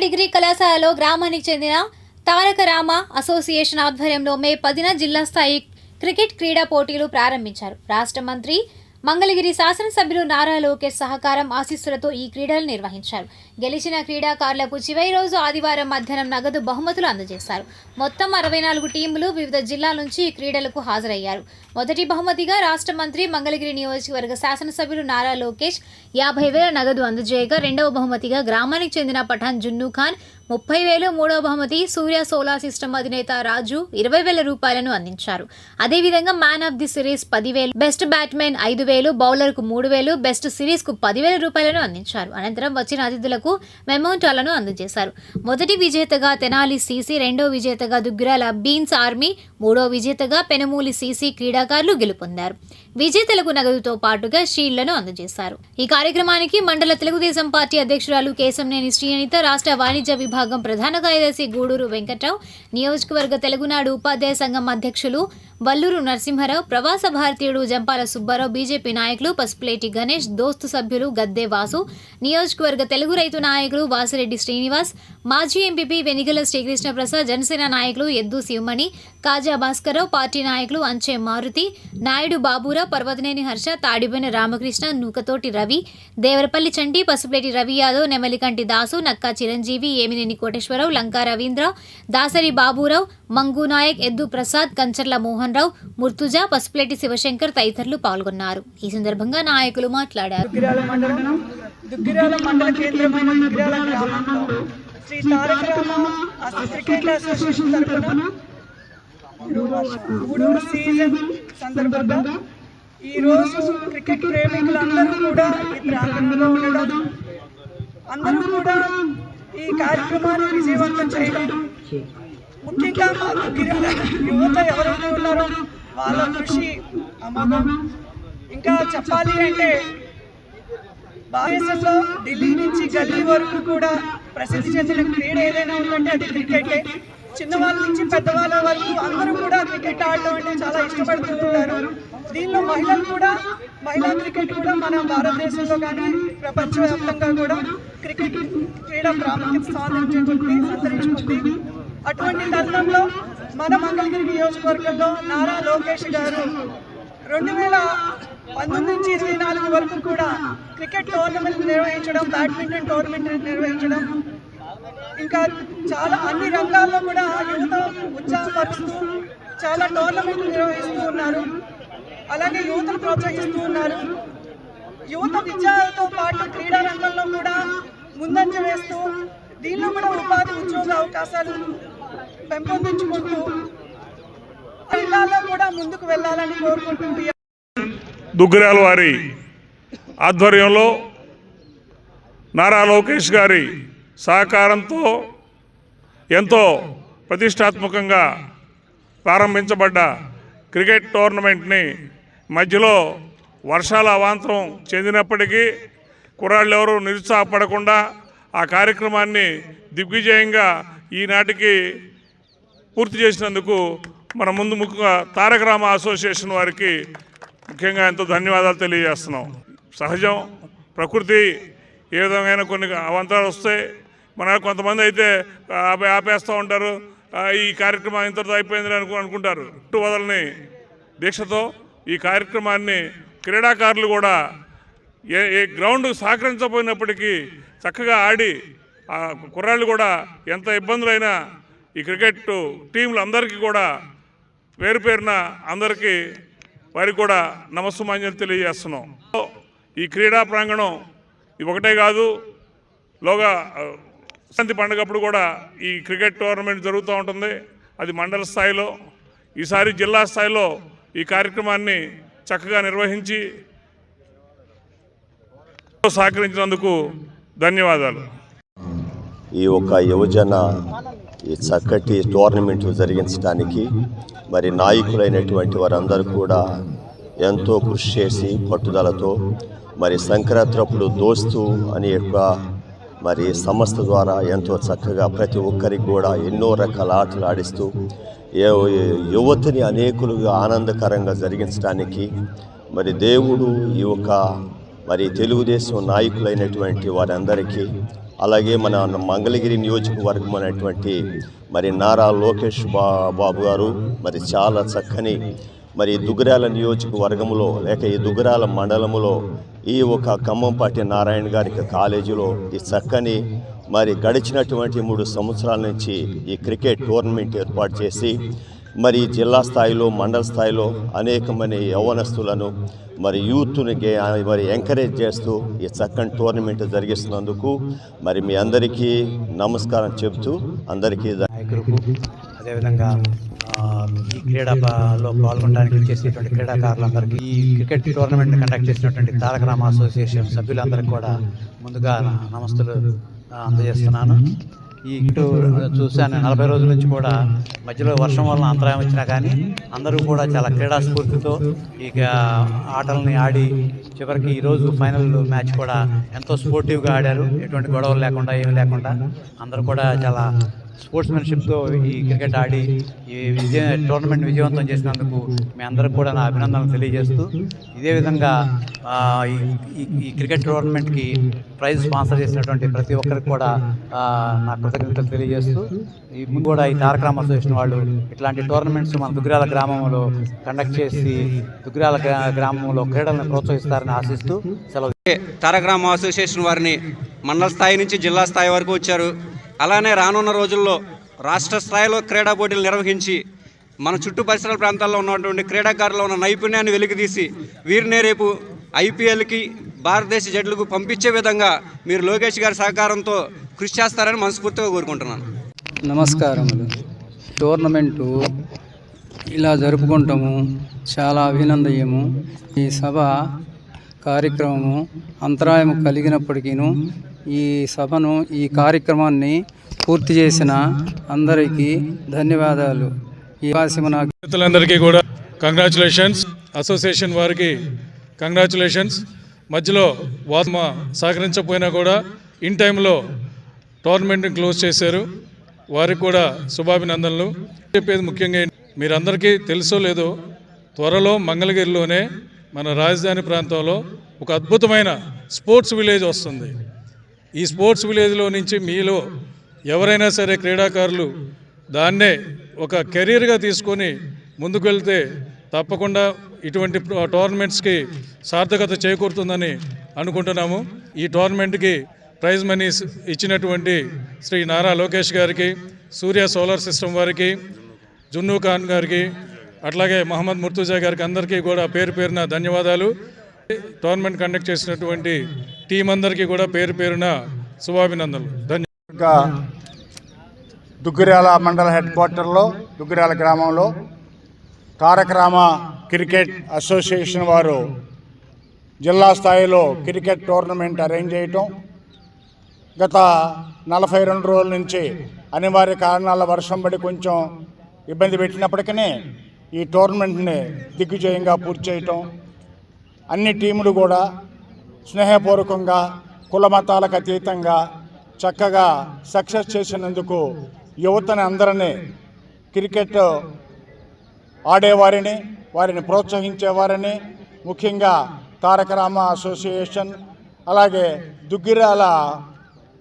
Degree కళాశాలలో గ్రామానికి చెందిన తారక రామ అసోసియేషన్ ఆధ్వర్యంలో మే పదిన జిల్లా స్థాయి క్రికెట్ క్రీడా పోటీలు ప్రారంభించారు. రాష్ట్ర మంత్రి మంగళగిరి శాసనసభ్యులు నారా లోకేష్ సహకారం ఆశీస్సులతో ఈ క్రీడలు నిర్వహించారు. గెలిచిన క్రీడాకారులకు చివరి రోజు ఆదివారం మధ్యాహ్నం నగదు బహుమతులు అందజేశారు. మొత్తం అరవై నాలుగు టీములు వివిధ జిల్లాల నుంచి ఈ క్రీడలకు హాజరయ్యారు. మొదటి బహుమతిగా రాష్ట్ర మంత్రి మంగళగిరి నియోజకవర్గ శాసనసభ్యులు నారా లోకేష్ యాభై వేల నగదు అందజేయగా రెండవ బహుమతిగా గ్రామానికి చెందిన పఠాన్ జున్ను ఖాన్ ముప్పై వేలు మూడవ బహుమతి సూర్య సోలార్ సిస్టమ్ అధినేత రాజు ఇరవై వేల రూపాయలను అందించారు. అదేవిధంగా మ్యాన్ ఆఫ్ ది సిరీస్ పదివేలు బెస్ట్ బ్యాట్మెన్ ఐదు వేలు బౌలర్కు మూడు వేలు బెస్ట్ సిరీస్కు పదివేల రూపాయలను అందించారు. అనంతరం వచ్చిన అతిథులకు మెమోంటాలను అందజేశారు. మొదటి విజేతగా తెనాలి సీసీ రెండో విజేతగా దుగ్గిరాల బీన్స్ ఆర్మీ మూడో విజేతగా పెనమూలి సీసీ క్రీడాకారులు గెలుపొందారు. విజేతలకు నగదుతో పాటుగా షీల్డ్లను అందజేశారు. ఈ కార్యక్రమానికి మండల తెలుగుదేశం పార్టీ అధ్యక్షురాలు కేశంనేని శ్రీఅనిత రాష్ట్ర వాణిజ్య విభాగం ప్రధాన కార్యదర్శి గూడూరు వెంకట్రావు నియోజకవర్గ తెలుగునాడు ఉపాధ్యాయ సంఘం అధ్యక్షులు వల్లూరు నరసింహారావు ప్రవాస భారతీయుడు జంపాల సుబ్బారావు బీజేపీ నాయకులు పసుపులేటి గణేష్ దోస్తు సభ్యులు గద్దే వాసు నియోజకవర్గ తెలుగు రైతు నాయకులు వాసిరెడ్డి శ్రీనివాస్ మాజీ ఎంపీపీ వెనిగల శ్రీకృష్ణ ప్రసాద్ జనసేన నాయకులు ఎద్దు శివమణి కాజా భాస్కరరావు పార్టీ నాయకులు అంచే మారుతి నాయుడు బాబురావు పర్వతనేని హర్ష తాడిపోయిన రామకృష్ణ నూకతోటి రవి దేవరపల్లి చంటి పసుపులేటి రవి యాదవ్ నెమలికంటి దాసు నక్కా చిరంజీవి ఏమినేని కోటేశ్వరరావు లంకా రవీంద్ర దాసరి బాబురావు మంగు నాయక్ ఎద్దు ప్రసాద్ కంచర్ల మోహన్ రావు ముర్తుజా పసుపులెట్టి శివశంకర్ తదితరులు పాల్గొన్నారు. ఈ సందర్భంగా నాయకులు మాట్లాడారు. ఈ రోజు క్రికెట్ ప్రేమికులందరూ కూడా ఈ ప్రాంగణంలో ఉండడం అందరూ కూడా ఈ కార్యక్రమాన్ని విజయవంతం చేయడం ముఖ్యంగా మాకు యువత ఎవరైతే ఉన్నారో వాళ్ళ కృషి అమోఘం ఇంకా చెప్పాలి అంటే భారతదేశంలో ఢిల్లీ నుంచి గల్లీ వరకు కూడా ప్రసిద్ధి చెందిన క్రీడ ఏదైనా ఉందంటే అది క్రికెటే. చిన్నవాళ్ళ నుంచి పెద్దవాళ్ళ వరకు అందరూ కూడా క్రికెట్ ఆడటం అంటే చాలా ఇష్టపడుతూ ఉంటారు. దీనిలో మహిళలు కూడా మహిళా క్రికెట్ కూడా మన భారతదేశంలో కానీ ప్రపంచవ్యాప్తంగా కూడా క్రికెట్ క్రీడ ప్రాముఖ్యత సాధించుకుంటుంది సంతరించుకుంటుంది అటువంటి తరుణంలో మన మంగళగిరి నియోజకవర్గంలో నారా లోకేష్ గారు రెండు వేల పంతొమ్మిది నుంచి ఇరవై నాలుగు వరకు కూడా క్రికెట్ టోర్నమెంట్ నిర్వహించడం బ్యాడ్మింటన్ టోర్నమెంట్ నిర్వహించడం ఇంకా చాలా అన్ని రంగాల్లో కూడా యువత ఉత్సాహపరుస్తూ చాలా టోర్నమెంట్లు నిర్వహిస్తూ ఉన్నారు. అలాగే యువతను ప్రోత్సహిస్తూ ఉన్నారు. యువత విద్యతో పాటు క్రీడా రంగంలో కూడా ముందంజ వేస్తూ దీనిలో కూడా ఉపాధి ఉద్యోగ అవకాశాలు పెంపొందించుకుంటూ జిల్లాలో కూడా ముందుకు వెళ్ళాలని వారి ఆధ్వర్యంలో నారా లోకేష్ గారి సహకారంతో ఎంతో ప్రతిష్టాత్మకంగా ప్రారంభించబడ్డ క్రికెట్ టోర్నమెంట్ని మధ్యలో వర్షాల అవాంతరం చెందినప్పటికీ కుర్రాళ్ళు ఎవరు నిరుత్సాహపడకుండా ఆ కార్యక్రమాన్ని దిగ్విజయంగా ఈనాటికి పూర్తి చేసినందుకు మన ముందు ముఖ్యంగా తారక రామ అసోసియేషన్ వారికి ముఖ్యంగా ఎంతో ధన్యవాదాలు తెలియజేస్తున్నాం. సహజం ప్రకృతి ఏ విధమైన కొన్ని అవంతరాలు వస్తాయి మన కొంతమంది అయితే ఆపే ఆపేస్తూ ఉంటారు. ఈ కార్యక్రమం ఇంతటితో అయిపోయిందని అనుకు అనుకుంటారు. ఇటు వదలని దీక్షతో ఈ కార్యక్రమాన్ని క్రీడాకారులు కూడా ఏ ఏ గ్రౌండ్ సహకరించకపోయినప్పటికీ చక్కగా ఆడి ఆ కుర్రాళ్ళు కూడా ఎంత ఇబ్బందులైనా ఈ క్రికెట్ టీంలు అందరికీ కూడా పేరు పేరున అందరికీ వారికి కూడా నమస్సుమాంజలి తెలియజేస్తున్నాం. ఈ క్రీడా ప్రాంగణం ఇది ఒకటే కాదు లోగా ఆ, సంక్రాంతి పండుగప్పుడు కూడా ఈ క్రికెట్ టోర్నమెంట్ జరుగుతూ ఉంటుంది. అది మండల స్థాయిలో ఈసారి జిల్లా స్థాయిలో ఈ కార్యక్రమాన్ని చక్కగా నిర్వహించి సహకరించినందుకు ధన్యవాదాలు. ఈ యొక్క యువజన ఈ చక్కటి టోర్నమెంట్ జరిగించడానికి మరి నాయకులైనటువంటి వారందరూ కూడా ఎంతో కృషి చేసి పట్టుదలతో మరి సంక్రాంతిప్పుడు దోస్తు అనే యొక్క మరి సంస్థ ద్వారా ఎంతో చక్కగా ప్రతి ఒక్కరికి కూడా ఎన్నో రకాల ఆటలు ఆడిస్తూ యువతిని అనేకులుగా ఆనందకరంగా జరిగించడానికి మరి దేవుడు ఈ యొక్క మరి తెలుగుదేశం నాయకులైనటువంటి వారందరికీ అలాగే మన మంగళగిరి నియోజకవర్గం అనేటువంటి మరి నారా లోకేష్ బా బాబు గారు మరి చాలా చక్కని మరి దుగ్గరాల నియోజకవర్గంలో లేక ఈ దుగ్గరాల మండలంలో ఈ ఒక ఖమ్మంపాటి నారాయణ గారికి కాలేజీలో ఈ చక్కని మరి గడిచినటువంటి మూడు సంవత్సరాల నుంచి ఈ క్రికెట్ టోర్నమెంట్ ఏర్పాటు చేసి మరి జిల్లా స్థాయిలో మండల స్థాయిలో అనేకమంది యౌవనస్తులను మరి యూత్ని మరి ఎంకరేజ్ చేస్తూ ఈ చక్కని టోర్నమెంట్ జరిగిస్తున్నందుకు మరి మీ అందరికీ నమస్కారం చెబుతూ అందరికీ నాయకులకు అదేవిధంగా ఈ క్రీడలో పాల్గొనడానికి చేసేటువంటి క్రీడాకారులందరికీ ఈ క్రికెట్ టోర్నమెంట్ కండక్ట్ చేసినటువంటి తారక రామ అసోసియేషన్ సభ్యులందరికీ కూడా ముందుగా నమస్తులు అందజేస్తున్నాను. ఈ ఇటు చూశాను నలభై రోజుల నుంచి కూడా మధ్యలో వర్షం వలన అంతరాయం వచ్చినా కానీ అందరూ కూడా చాలా క్రీడా స్ఫూర్తితో ఈ ఆటలని ఆడి చివరికి ఈరోజు ఫైనల్ మ్యాచ్ కూడా ఎంతో స్పోర్టివ్గా ఆడారు. ఎటువంటి గొడవలు లేకుండా ఏమి లేకుండా అందరూ కూడా చాలా స్పోర్ట్స్మెన్షిప్తో ఈ క్రికెట్ ఆడి ఈ విజయ టోర్నమెంట్ విజయవంతం చేసినందుకు మీ అందరికి కూడా నా అభినందనలు తెలియజేస్తూ ఇదే విధంగా ఈ- ఈ క్రికెట్ టోర్నమెంట్కి ప్రైజ్ స్పాన్సర్ చేసినటువంటి ప్రతి ఒక్కరికి కూడా నా కృతజ్ఞతలు తెలియజేస్తూ ఈ ముందు కూడా ఈ తారక రామ అసోసియేషన్ వాళ్ళు ఇట్లాంటి టోర్నమెంట్స్ మన దుగ్గిరాల గ్రామంలో కండక్ట్ చేసి దుగ్గిరాల గ్రామంలో క్రీడలను ప్రోత్సహిస్తారని ఆశిస్తూ సెలవు. తారక రామ అసోసియేషన్ వారిని మండల స్థాయి నుంచి జిల్లా స్థాయి వరకు వచ్చారు. అలానే రానున్న రోజుల్లో రాష్ట్ర స్థాయిలో క్రీడా పోటీలు నిర్వహించి మన చుట్టూ పరిసరాల ప్రాంతాల్లో ఉన్నటువంటి క్రీడాకారుల్లో ఉన్న నైపుణ్యాన్ని వెలికితీసి వీరినే రేపు ఐపీఎల్కి భారతదేశ జట్లకు పంపించే విధంగా మీరు లోకేష్ గారి సహకారంతో కృషి చేస్తారని మనస్ఫూర్తిగా కోరుకుంటున్నాను. నమస్కారములు టోర్నమెంటు ఇలా జరుపుకుంటాము. చాలా అభినందనీయము. ఈ సభ కార్యక్రమము అంతరాయం కలిగినప్పటికీను ఈ సభను ఈ కార్యక్రమాన్ని పూర్తి చేసిన అందరికీ ధన్యవాదాలు. ఈ అవకాశం కూడా కంగ్రాచులేషన్స్ అసోసియేషన్ వారికి కంగ్రాచులేషన్స్ మధ్యలో వాత్మ సహకరించకపోయినా కూడా ఇన్ టైంలో టోర్నమెంట్ని క్లోజ్ చేశారు. వారికి కూడా శుభాభినందనలు. చెప్పేది ముఖ్యంగా మీరందరికీ తెలుసో లేదో త్వరలో మంగళగిరిలోనే మన రాజధాని ప్రాంతంలో ఒక అద్భుతమైన స్పోర్ట్స్ విలేజ్ వస్తుంది. ఈ స్పోర్ట్స్ విలేజ్లో నుంచి మీలో ఎవరైనా సరే క్రీడాకారులు దాన్నే ఒక కెరీర్గా తీసుకొని ముందుకెళ్తే తప్పకుండా ఇటువంటి టోర్నమెంట్స్కి సార్థకత చేకూరుతుందని అనుకుంటున్నాము. ఈ టోర్నమెంట్కి ప్రైజ్ మనీస్ ఇచ్చినటువంటి శ్రీ నారా లోకేష్ గారికి సూర్య సోలార్ సిస్టమ్ వారికి జున్ను ఖాన్ గారికి అట్లాగే మహమ్మద్ ముర్తుజా గారికి అందరికీ కూడా పేరు పేరున ధన్యవాదాలు. టోర్నమెంట్ కండక్ట్ చేసినటువంటి టీం అందరికీ కూడా పేరు పేరున శుభాభినందనలు. ధన్యవాదాలు దుగ్గిరాల మండల హెడ్ క్వార్టర్లో దుగ్గిరాల గ్రామంలో తారక రామ క్రికెట్ అసోసియేషన్ వారు జిల్లా స్థాయిలో క్రికెట్ టోర్నమెంట్ అరేంజ్ చేయటం గత నలభై రెండు రోజుల నుంచి అనివార్య కారణాల వర్షం పడి కొంచెం ఇబ్బంది పెట్టినప్పటికీ ఈ టోర్నమెంట్ని దిగ్విజయంగా పూర్తి చేయటం అన్ని టీములు కూడా స్నేహపూర్వకంగా కుల మతాలకు అతీతంగా చక్కగా సక్సెస్ చేసినందుకు యువతని అందరినీ క్రికెట్ ఆడేవారిని వారిని ప్రోత్సహించేవారిని ముఖ్యంగా తారక రామ అసోసియేషన్ అలాగే దుగ్గిరాల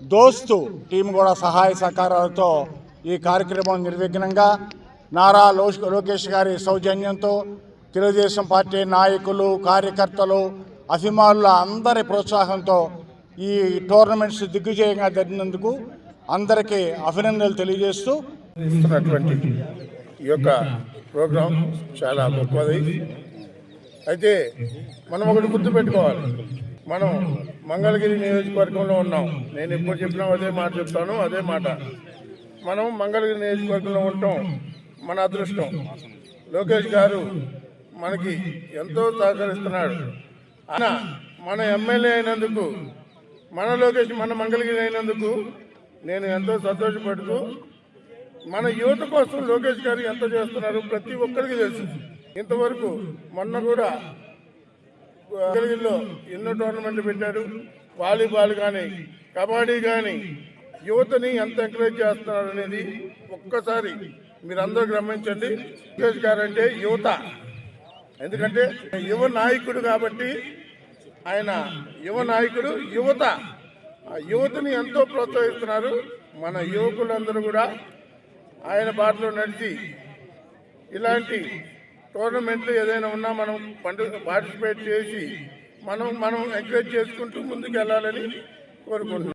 దోస్తు టీం కూడా సహాయ సహకారాలతో ఈ కార్యక్రమం నిర్విఘ్నంగా నారా లోష్ లోకేష్ గారి సౌజన్యంతో తెలుగుదేశం పార్టీ నాయకులు కార్యకర్తలు అభిమానుల అందరి ప్రోత్సాహంతో ఈ టోర్నమెంట్స్ దిగ్విజయంగా జరిగినందుకు అందరికీ అభినందనలు తెలియజేస్తూ ఈ యొక్క ప్రోగ్రాం చాలా గొప్పది. అయితే మనం ఒకటి గుర్తుపెట్టుకోవాలి మనం మంగళగిరి నియోజకవర్గంలో ఉన్నాం. నేను ఎప్పుడు చెప్పినా అదే మాట చెప్తాను అదే మాట. మనం మంగళగిరి నియోజకవర్గంలో ఉంటాం. మన అదృష్టం. లోకేష్ గారు మనకి ఎంతో సహకరిస్తున్నాడు. ఆయన మన ఎమ్మెల్యే అయినందుకు మన లోకేష్ మన మంగళగిరి అయినందుకు నేను ఎంతో సంతోషపడుతూ మన యువత కోసం లోకేష్ గారు ఎంత చేస్తున్నారు ప్రతి ఒక్కరికి తెలుసు. ఇంతవరకు మొన్న కూడా మంగళగిరిలో ఎన్నో టోర్నమెంట్లు పెట్టారు. వాలీబాల్ కానీ కబడ్డీ కానీ యువతని ఎంత ఎంకరేజ్ చేస్తున్నారు అనేది ఒక్కసారి మీరందరూ గమనించండి. లోకేష్ గారు అంటే యువత. ఎందుకంటే యువ నాయకుడు కాబట్టి ఆయన యువ నాయకుడు యువత. ఆ యువతని ఎంతో ప్రోత్సహిస్తున్నారు. మన యువకులందరూ కూడా ఆయన బాటలో నడిచి ఇలాంటి టోర్నమెంట్లు ఏదైనా ఉన్నా మనం పండుగ పార్టిసిపేట్ చేసి మనం మనం ఎంకరేజ్ చేసుకుంటూ ముందుకు వెళ్ళాలని కోరుకుంటున్నాం.